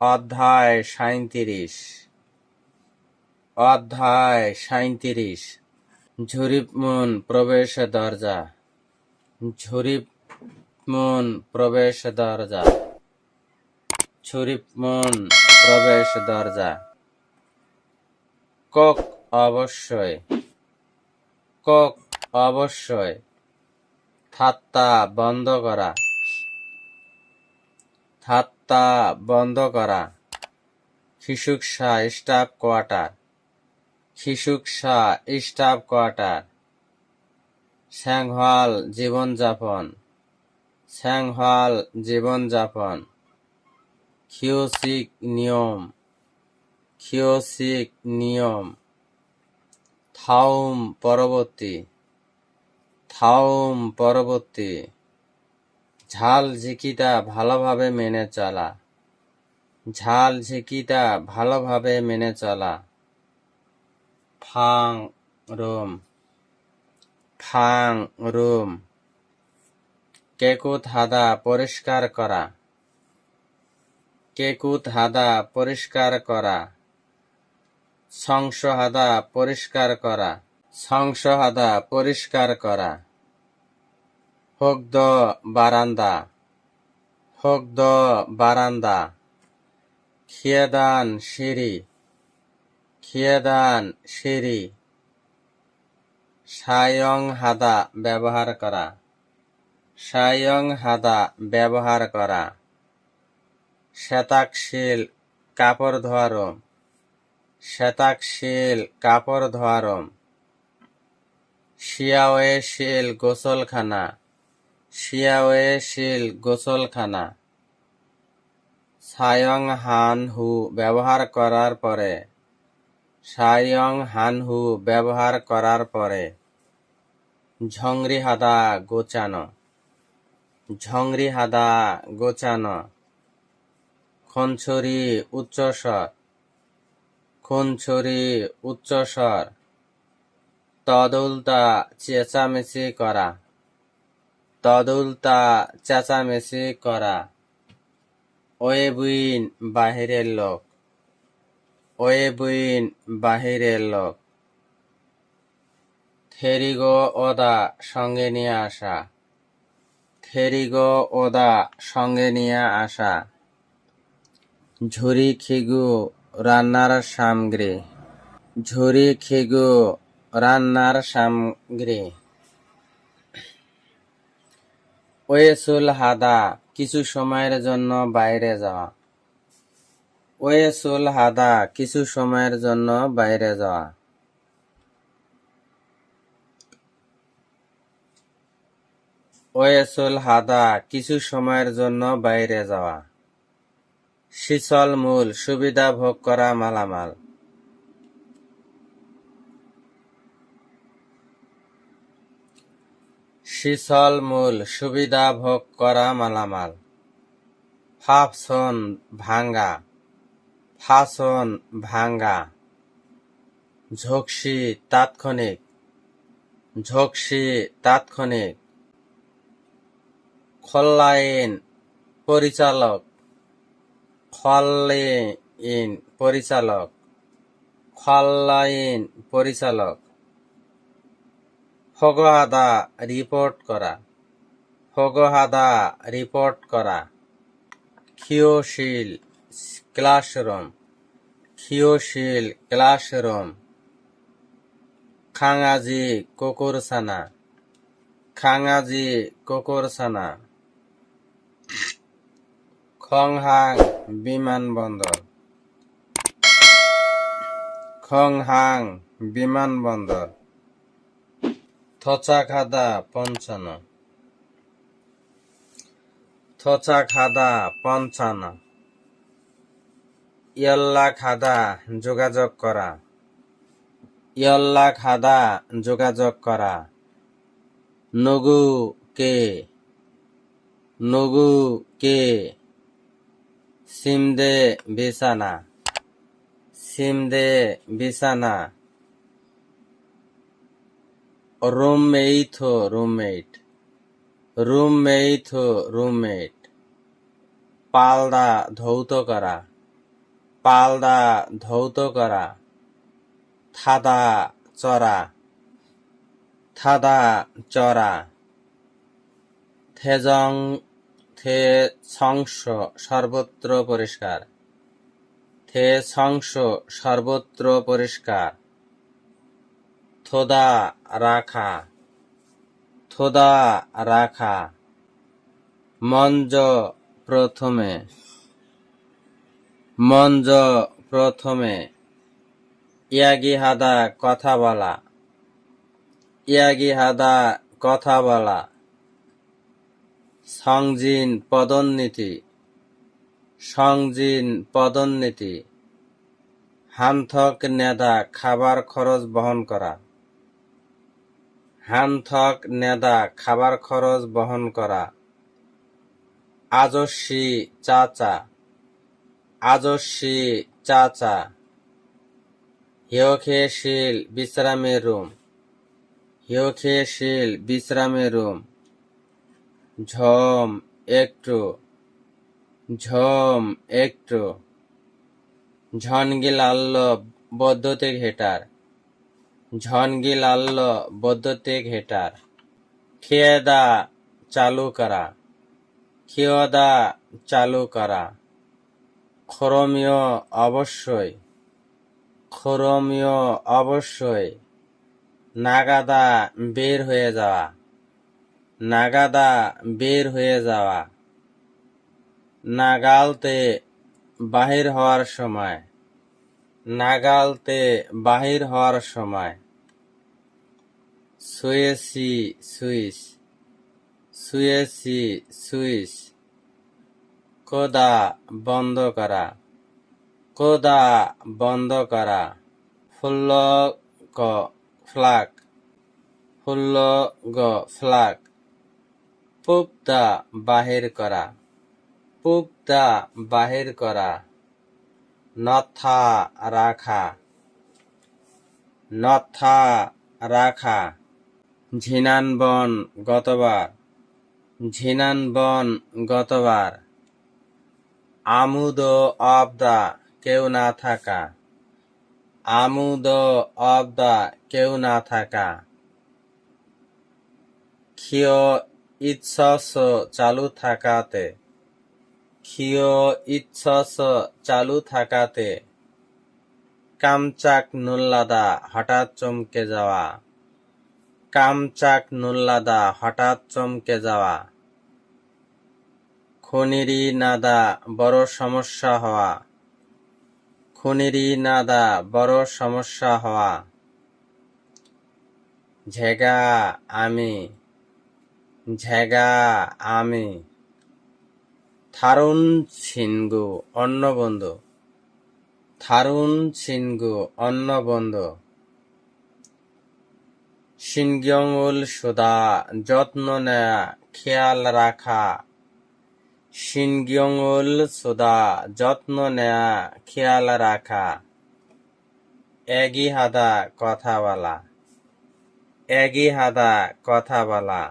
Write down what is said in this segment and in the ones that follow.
অধ্যায় সাঁইত্রিশ। অধ্যায় সাঁইত্রিশ। ঝুরিপমুন প্রবেশ দরজা। ঝুরিপমুন প্রবেশ দরজা। ছুরিপমুন প্রবেশ দরজা। কক অবশ্যই। কক অবশ্যই। ঠাট্টা বন্ধ করা। ঠাট্টা বন্ধ করা। খিসুকসা স্টাফ কোয়ার্টার। খিসুকসা স্টাফ কোয়ার্টার। স্যাংহাল জীবনযাপন। স্যাংহাল জীবনযাপন। খিওসিক নিয়ম। খিওসিক নিয়ম। থাউম পরবর্তী। থাউম পরবর্তী। ঝাল ঝিকিটা ভালোভাবে মেনে চলা। ঝাল ঝিকিটা ভালোভাবে মেনে চলা। ফাং রুম। ফাং রুম। কেকুত হাদা পরিষ্কার করা। কেকুত হাদা পরিষ্কার করা। সংস হাদা পরিষ্কার করা। সংস হাদা পরিষ্কার করা। হকদ বারান্দা হকদ বারান্দা, খিয়াদান সিঁড়ি খিয়াদান সিঁড়ি, সায়ং হাদা ব্যবহার করা, সায়ং হাদা ব্যবহার করা, শ্বেতাকশীল কাপড় ধোয়ারম, শ্বেতাকশীল কাপড় ধোয়ারম, শিয়াওয়ে শিল গোসলখানা শিয়াওয়ে শিল গোসলখানা। সায়ং হান হু ব্যবহার করার পরে। সায়ং হান হু ব্যবহার করার পরে। ঝংরি হাদা গোচানো। ঝংরি হাদা গোচানো। খনছড়ি উচ্চস্বর। খনছড়ি উচ্চস্বর। তদুলতা চেঁচামেচি করা। তদুলতা চেঁচামেচি করা। ওয়েবুইন বাহিরের লোক। ওয়েবুইন বাহিরের লোক। থেরিগো ওদা সঙ্গে নিয়ে আসা। থেরিগো ওদা সঙ্গে নিয়ে আসা। ঝুরি খিগু রান্নার সামগ্রী। ঝুরি খিগু রান্নার সামগ্রী। ওয়েসুল হাদা, কিছু সময়ের জন্য বাইরে যাওয়া। ওয়েসুল হাদা, কিছু সময়ের জন্য বাইরে যাওয়া। ওয়েসুল হাদা, কিছু সময়ের জন্য বাইরে যাওয়া। শীতল মূল, সুবিধা ভোগ করা মালামাল। শীতল মূল সুবিধা ভোগ করা মালামাল। ফাফসন ভাঙ্গা, ফাসন ভাঙ্গা। ঝকসি তাৎক্ষণিক ঝকসি তাৎক্ষণিক। খল্লাইন পরিচালক খল্লাইন পরিচালক খল্লাইন পরিচালক। ফগহাদা রিপোর্ট করা। ফগহাদা রিপোর্ট করা। ক্ষিয়শীল ক্লাসরুম। ক্ষিয়শীল ক্লাসরুম। খাঙাজি কুকুরছানা। খাঙাজি কুকুরছানা। খংহাং বিমানবন্দর। খংহাং বিমানবন্দর। থচা খাদা পঞ্চান্ন। থচা খাদা পঞ্চান্ন। ইয়ল্লা খাদা যোগাযোগ করা। ইয়ল্লা খাদা যোগাযোগ করা। নগু কে নগু কে সিমদে বিছানা। সিমদে বিছানা। রুমমেট হো রুমমেট হো রুমমেট পালদা ধৌত করা পালদা ধৌত করা থাদা চড়া থাদা চড়া থেজং থে সংস সর্বত্র পরিষ্কার থে সংস সর্বত্র পরিষ্কার থোদা রাখা। থোদা রাখা। মঞ্জ প্রথমে। মঞ্জ প্রথমে। ইয়াগি হাদা কথা বলা। ইয়াগি হাদা কথা বলা। সংজিন পদোন্নতি। সংজিন পদোন্নতি। হানথক নেদা খাবার খরচ বহন করা। হানথক নেদা খাবার খরচ বহন করা। আজস্বী চাচা। আজস্বী চাচা। হিয়খেশীল বিশ্রামের রুম। হিয়খেশীল বিশ্রামের রুম। ঝম একটু। ঝম একটু। ঝনগিল আল্ল বৈদ্যুতিক হেটার। ঝনগিল আল্ল বৈদ্যুতিক হেটার। খেয়েদা চালু করা। খেয়দা চালু করা। খরমীয় অবশ্যই। খরমীয় অবশ্যই। নাগাদা বের হয়ে যাওয়া। নাগাদা বের হয়ে যাওয়া। নাগালতে বাহির হওয়ার সময়। নাগালতে বাহির হওয়ার সময়। সুয়েসি সুইস সুয়েসি সুইস। কোদা বন্ধ করা, কোদা বন্ধ করা। ফুল্ল গ ফ্লাক, ফুল্ল গ ফ্লাক। পুপদা বাহির করা পুপদা বাহির করা। নথা রাখা নথা রাখা ঝিনানবন গতবার। ঝিনানবন গতবার। আমুদ অব দা কেউ না থাকা। আমুদ অব দা কেউ না থাকা। ক্ষিয় ইচ্ছস চালু থাকাতে ইচ্ছস চালু থাকাতে কামচাক নুল্লাদা হঠাৎ চমকে যাওয়া। কামচাক নুল্লাদা হঠাৎ চমকে যাওয়া। খনিরি নাদা বড় সমস্যা হওয়া। খনিরি নাদা বড় সমস্যা হওয়া। ঝেগা আমি ঝেগা আমি। থারুন ছিনগু অন্য বন্ধু থারুন ছিনগু অন্য বন্ধু সিনগিয়ঙ্গুল সুদা যত্ন নেয়া, খেয়াল রাখা। সিনগিয়ঙ্গুল সুদা যত্ন নেয়া, খেয়াল রাখা। এগি হাদা কথা বলা এগি হাদা কথা বলা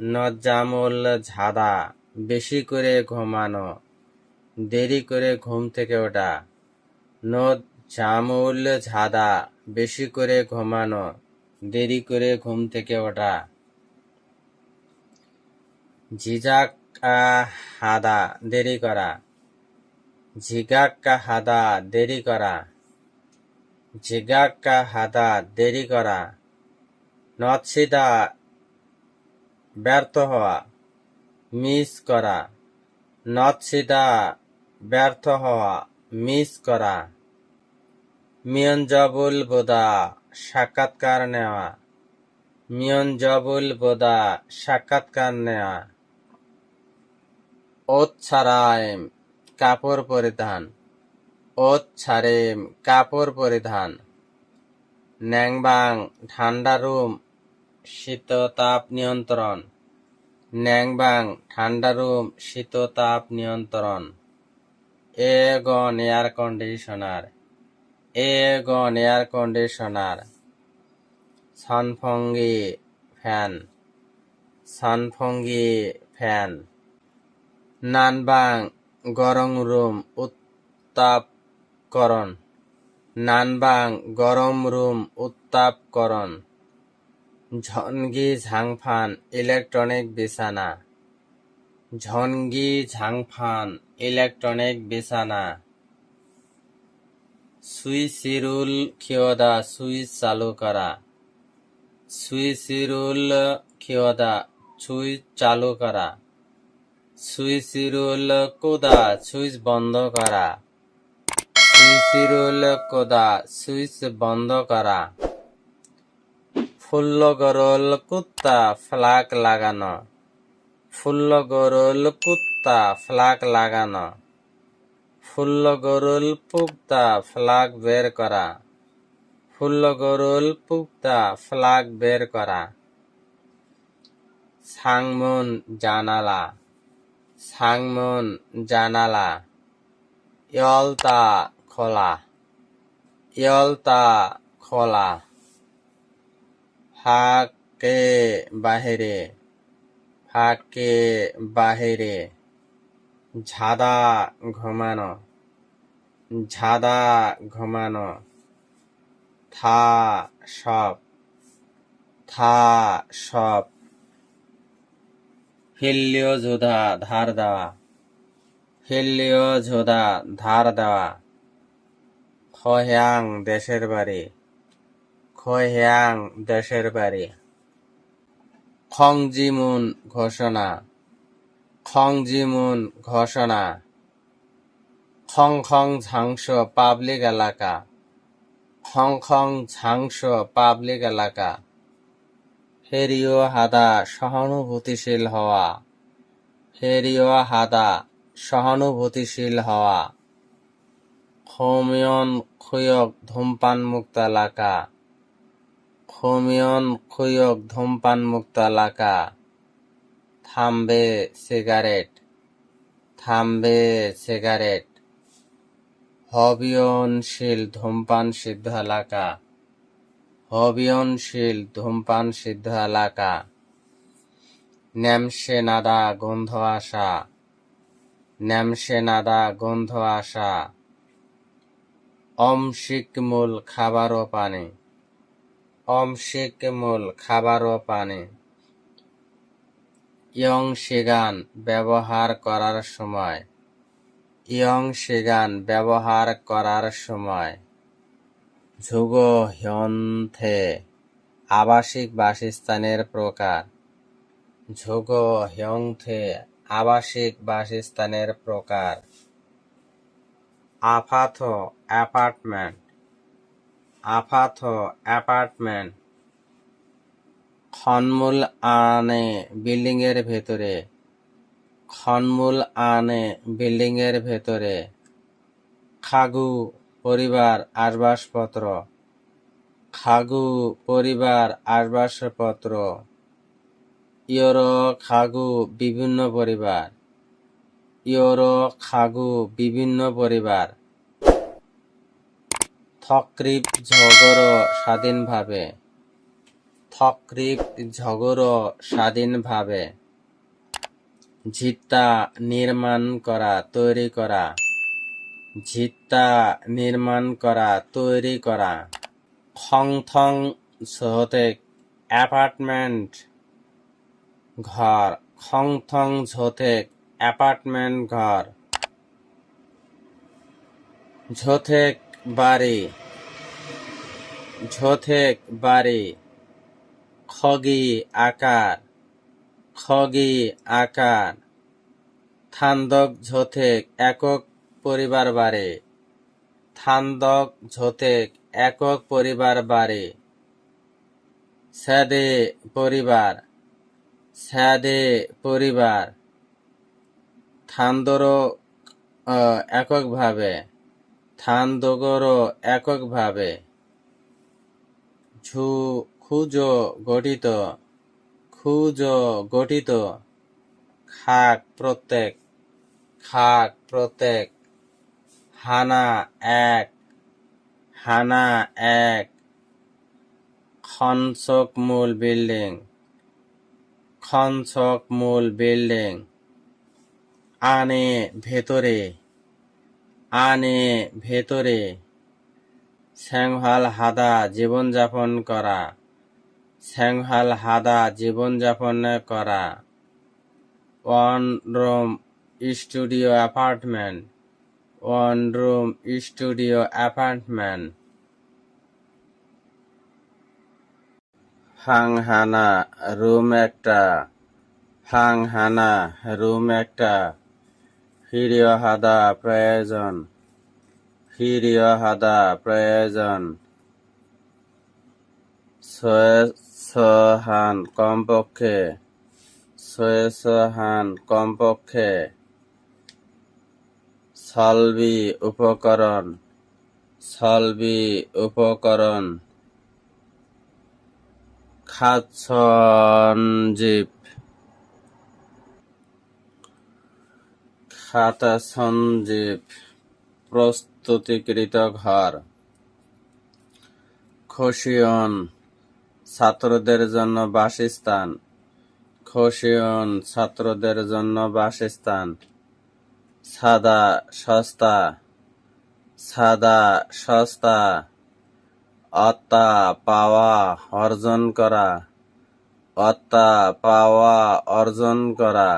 নজ্জামুল ঝাদা। বেশি করে ঘুমানো, দেরি করে ঘুম থেকে ওঠা নজ্জামুল ঝাদা, বেশি করে ঘুমানো, দেরি করে ঘুম থেকে ওঠা। ঝিঝাক্কা হাদা, দেরি করা। ঝিগাক্কা হাদা, দেরি করা। ঝিগাক্কা হাদা, দেরি করা। নৎসিদা ব্যর্থ হওয়া। মিস করা। নৎসিদা, ব্যর্থ হওয়া। মিস করা। মিয়ঞ্জবুল বোদা, সাক্ষাৎকার নেওয়া। মিয়ঞ্জবুল বোদা, সাক্ষাৎকার নেওয়া। ওত ছাড়াইম কাপড় পরিধান। ওত ছাড়িম কাপড় পরিধান। ন্যাংবাং ঠান্ডা রুম শীত তাপ নিয়ন্ত্রণ। ন্যাংবাং ঠান্ডা রুম শীত তাপ নিয়ন্ত্রণ। এ গন এয়ার কন্ডিশনার। এ গন এয়ার কন্ডিশনার। সানফঙ্গি ফ্যান। সানফঙ্গি ফ্যান। নানবাং, গরম রুম উত্তাপকরণ। নানবাং, গরম রুম উত্তাপকরণ। ঝনগি ঝাংফান, ইলেকট্রনিক বিছানা। ঝনগি ঝাংফান, ইলেকট্রনিক বিছানা। সুইচিরুল খিয়দা সুইচ চালু করা। সুইচিরুল খিয়দা সুইচ চালু করা। সুইচিরুল কোদা, সুইচ বন্ধ করা। সুইচিরুল কোদা, সুইচ বন্ধ করা। ফুল্লগরল কুত্তা ফ্লাগ লাগানো। ফুল্লগরল কুত্তা ফ্লাগ লাগানো। ফুল্ল ফুল্লগরুল পুক্তা ফ্লাগ বের করা। ফুল্লগরুল পুক্তা ফ্লাগ বের করা। সাংমুন জানালা। সাংমুন জানালা। ইয়লতা খোলা। ইয়লতা খোলা। ফাঁকে বাহিরে ফাঁকে বাহিরে, ঝাদা ঘুমানো ঝাদা ঘুমানো, থা সব থা সব, হিল্লিও ঝোধা ধার দেওয়া, হিল্লিও ঝোধা ধার দেওয়া, খয়াং দেশের বাড়ি খয়াং দেশের বাড়ি। খংজিমুন ঘোষণা। খংজিমুন ঘোষণা। খং খং ঝাংস পাবলিক এলাকা। খং খং ঝাংস পাবলিক এলাকা। ফেরিও হাদা সহানুভূতিশীল হওয়া। ফেরিও হাদা সহানুভূতিশীল হওয়া। খমিয়ন খুয়ক ধূমপান মুক্ত এলাকা। খমিয়ন খুয়ক ধূমপান মুক্ত এলাকা। থামবে সিগারেট। থামবে সিগারেট। হবিয়নশীল ধূমপান সিদ্ধ এলাকা। হবিয়নশীল ধূমপান সিদ্ধ এলাকা। ন্যামসে নাদা গন্ধ আসা। ন্যামসে নাদা গন্ধ আসা। অমশিকমূল খাবার ও পানি। অমশিকমূল খাবার ও পানি। ইয়ং সিগান ব্যবহার করার সময়। ইয়ং সিগান ব্যবহার করার সময়। ঝুগ হ্যন্থে আবাসিক বাসস্থানের প্রকার। ঝুগ হ্যংথে আবাসিক বাসস্থানের প্রকার। আফাথ অ্যাপার্টমেন্ট। আফাথ অ্যাপার্টমেন্ট খনমূল আনে বিল্ডিং এর ভেতরে খনমূল আনে বিল্ডিং এর ভেতরে, খাগু পরিবার আসবাসপত্র, খাগু পরিবার আসবাসপত্র ইয়োরো খাগু বিভিন্ন পরিবার ইয়োরো খাগু বিভিন্ন পরিবার। থক্রিপ ঝগড় স্বাধীনভাবে। থক্রিপ ঝগড় স্বাধীনভাবে। ঝিত্তা নির্মাণ করা, তৈরি করা। ঝিত্তা নির্মাণ করা, তৈরি করা। খংথং ঝোতেক অ্যাপার্টমেন্ট ঘর। খংথং ঝোতেক অ্যাপার্টমেন্ট ঘর। ঝোথেক বাড়ি ঝোথেক বাড়ি খগি আকার খগি আকার থান্দক ঝোথেক একক পরিবার বাড়ি থান্দক ঝোথেক একক পরিবার বাড়ি স্যাদে পরিবার স্যাদে পরিবার থান্দরো আহ, এককভাবে। থানদোগরো এককভাবে খুজো গঠিত, খুজ গঠিত, খাক প্রত্যেক খাক প্রত্যেক, হানা এক হানা এক খনসক মূল বিল্ডিং খনসক মূল বিল্ডিং, আনে ভেতরে আনে ভেতরে। স্যাংহাল হাদা জীবনযাপন করা। স্যাংহাল হাদা জীবনযাপন করা। One room studio apartment. One room studio apartment. হাংহানা room একটা। হাংহানা রুম একটা। হিরিয় হাদা প্রয়োজন। হিরিয় হাদা প্রয়োজন। ছয়শহান কমপক্ষে। ছয়শহান কমপক্ষে। সলবি উপকরণ। সলবি উপকরণ। খাৎসঞ্জীব খাতা সঞ্জীব প্রস্তুতিকৃত ঘর খসিয়ন ছাত্রদের জন্য বাসস্থান খসিয়ন ছাত্রদের জন্য বাসস্থান, সাদা সস্তা সাদা সস্তা, অত্তা পাওয়া অর্জন করা, অত্তা পাওয়া অর্জন করা।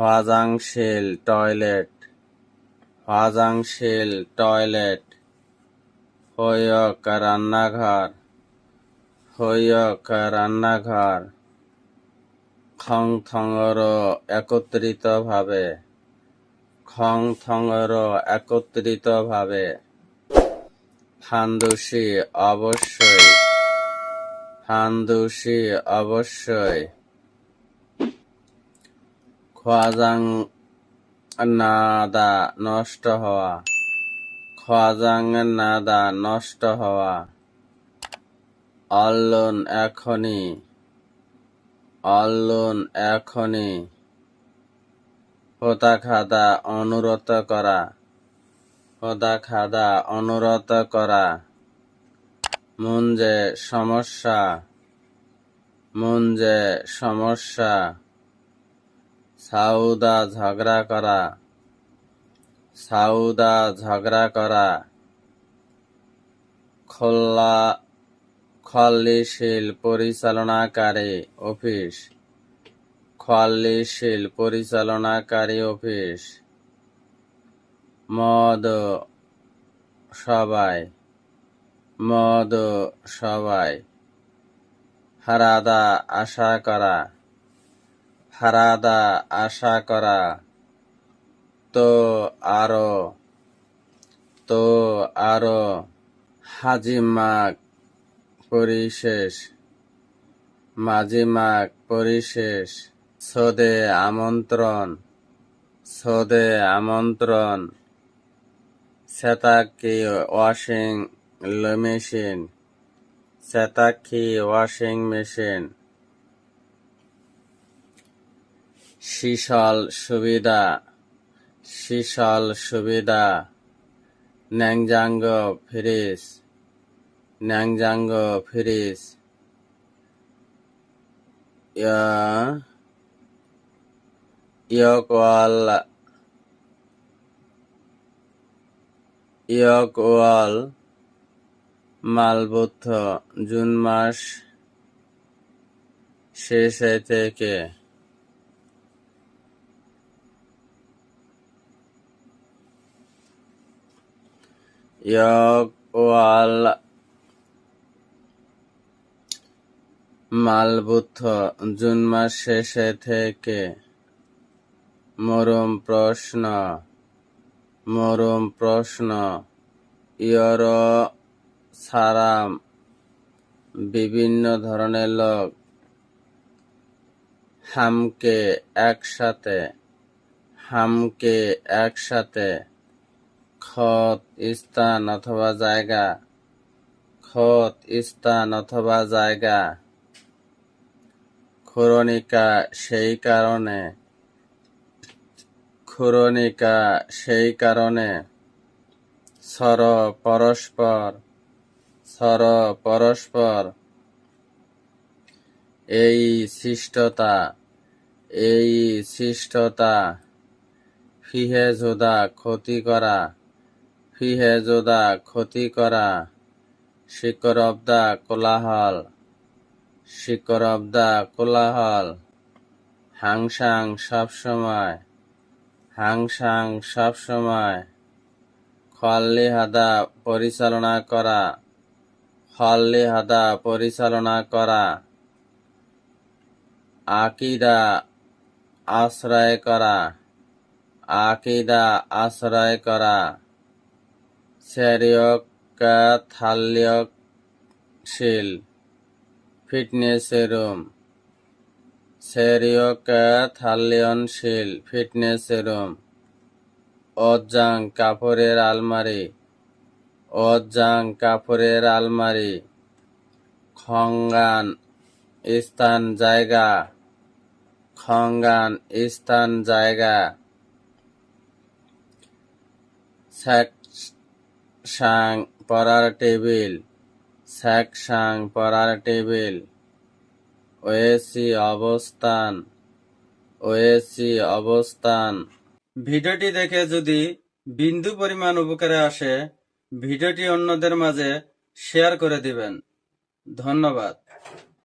হওয়াজাংশীল টয়লেট হওয়াজাংশীল টয়লেট হয়ক রান্নাঘর হয়ক রান্নাঘর। খং থঙর একত্রিতভাবে খং থঙর একত্রিতভাবে। ফান্দুসি অবশ্যই ফান্দুসি অবশ্যই। খোয়াজাং নাদা নষ্ট হওয়া। খোয়াজাং নাদা নষ্ট হওয়া। অল্লুন এখনি। অল্লুন এখনি। হোতা খাদা অনুরত করা। হোদা খাদা অনুরত করা মুঞ্জে সমস্যা। মুঞ্জে সমস্যা। সাউদা ঝগড়া করা। সাউদা ঝগড়া করা। খোল্লা খল্লিশীল পরিচালনাকারী অফিস। খল্লিশীল পরিচালনাকারী অফিস। মদ সবাই। মদ সবাই। হারাদা আশা করা। হারাদা আশা করা, তো আরও তো আরও হাজিমাক পরিশেষ মাজিমাক পরিশেষ, সদে আমন্ত্রণ সদে আমন্ত্রণ সেতাকি ওয়াশিং মেশিন সেতাকি ওয়াশিং মেশিন। শিশল সুবিধা শিশল সুবিধা ন্যাংজাঙ্গ ফ্রিজ ন্যাংজাঙ্গ ফ্রিজ ইয়কওয়াল ইয়কওয়াল, মালবুদ্ধ, জুন মাস শেষে থেকে ইয়কওয়াল মালবুদ্ধ জুন মাস শেষে থেকে মরম প্রশ্ন মরম প্রশ্ন, ইয়র সারাম, বিভিন্ন ধরনের লোক হামকে একসাথে হামকে একসাথে খত স্থান অথবা জায়গা। খত স্থান অথবা জায়গা। খুরনিকা সেই কারণে। খুরনিকা সেই কারণে। সর পরস্পর। সর পরস্পর। এই সৃষ্টতা। এই সৃষ্টতা। ফিহে যোদা ক্ষতি করা। ফিহে যোদা ক্ষতি করা, শিকর অব দা কোলাহল। শিকর অব দা কোলাহল হাংসাং সবসময় হাংসাং সবসময় খল্লি হাদা পরিচালনা করা খল্লি হাদা পরিচালনা করা। আকিদা আশ্রয় করা, আকিদা আশ্রয় করা। থাল্যকশীল ফিটনেস রুম শরীয়ক থাল্যনশীল ফিটনেস রুম অজাং কাপড়ের আলমারি। অজাং কাপড়ের আলমারি। খঙ্গান স্থান জায়গা। খঙ্গান স্থান জায়গা। সাং পড়ার টেবিল। সাং পড়ার টেবিল। ওয়েসি অবস্থান। ওয়েসি অবস্থান। ভিডিওটি দেখে যদি বিন্দু পরিমাণ উপকারে আসে, ভিডিওটি অন্যদের মাঝে শেয়ার করে দিবেন। ধন্যবাদ।